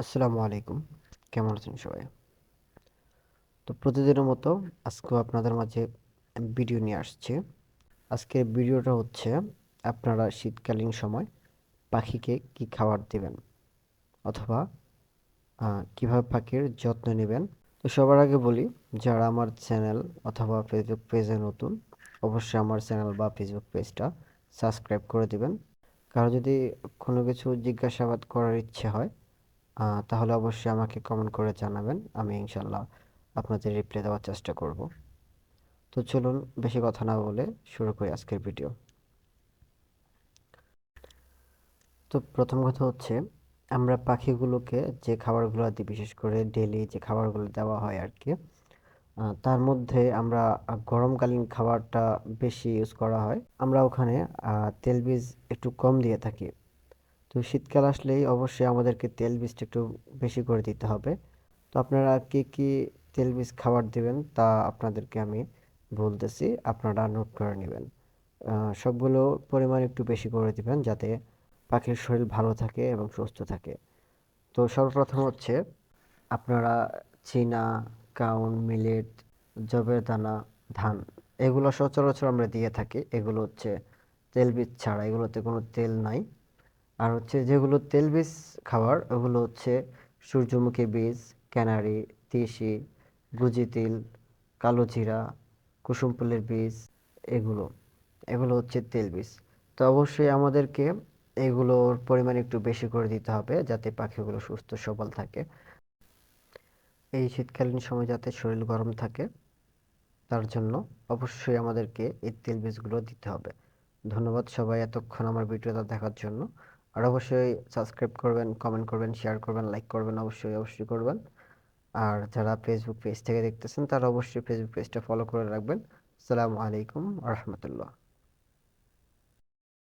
আসসালামু আলাইকুম। কেমন আছেন সবাই? তো প্রতিদিনের মতো আজকেও আপনাদের মাঝে ভিডিও নিয়ে আসছে। আজকের ভিডিওটা হচ্ছে, আপনারা শীতকালীন সময় পাখিকে কি খাবার দেবেন? অথবা কীভাবে পাখির যত্ন নেবেন? তো সবার আগে বলি, যারা আমার চ্যানেল অথবা ফেসবুক পেজে নতুন, অবশ্যই আমার চ্যানেল বা ফেসবুক পেজটা সাবস্ক্রাইব করে দিবেন। কারও যদি কোনো কিছু জিজ্ঞাসাবাদ করার ইচ্ছে হয় তাহলে অবশ্যই আমাকে কমেন্ট করে জানাবেন আমি ইনশাল্লাহ আপনাদের রিপ্লাই দেওয়ার চেষ্টা করব। তো চলুন বেশি কথা না বলে শুরু করি আজকের ভিডিও তো প্রথম কথা হচ্ছে আমরা পাখিগুলোকে যে খাবারগুলো দিই বিশেষ করে ডেলি যে খাবারগুলো দেওয়া হয় আর কি তার মধ্যে আমরা গরমকালীন খাবারটা বেশি ইউজ করা হয়। আমরা ওখানে আহ, তেলবীজ একটু কম দিয়ে থাকি। তো শীতকাল আসলেই অবশ্যই আমাদেরকে তেল বীজটা একটু বেশি করে দিতে হবে। তো আপনারা কি কি তেল বীজ খাবার দিবেন তা আপনাদেরকে আমি বলতেছি, আপনারা নোট করে নেবেন। সবগুলো পরিমাণ একটু বেশি করে দিবেন যাতে পাখির শরীর ভালো থাকে এবং সুস্থ থাকে। তো সর্বপ্রথম হচ্ছে আপনারা চীনা, কাউন, মিলেট, জবের দানা, ধান এগুলো সচরাচর আমরা দিয়ে থাকি। এগুলো হচ্ছে তেল বীজ ছাড়া, এগুলোতে কোনো তেল নাই। আর হচ্ছে যেগুলো তেল বীজ খাবার, ওগুলো হচ্ছে সূর্যমুখী বীজ, ক্যানারি, তিসি, গুজি তিল, কালো জিরা, কুসুম ফুলের বীজ, এগুলো এগুলো হচ্ছে তেল বীজ। তো অবশ্যই আমাদেরকে এগুলোর পরিমাণ একটু বেশি করে দিতে হবে যাতে পাখিগুলো সুস্থ সবল থাকে। এই শীতকালীন সময় যাতে শরীর গরম থাকে, তার জন্য অবশ্যই আমাদেরকে এই তেল বীজগুলো দিতে হবে। ধন্যবাদ সবাই এতক্ষণ আমার ভিডিওটা দেখার জন্য। আর অবশ্যই সাবস্ক্রাইব করবেন কমেন্ট করবেন শেয়ার করবেন লাইক করবেন, অবশ্যই অবশ্যই করবেন। আর যারা ফেসবুক পেজ থেকে দেখতেছেন, তারা অবশ্যই ফেসবুক পেজটা ফলো করে রাখবেন। আসসালামু আলাইকুম রহমতুল্লাহ।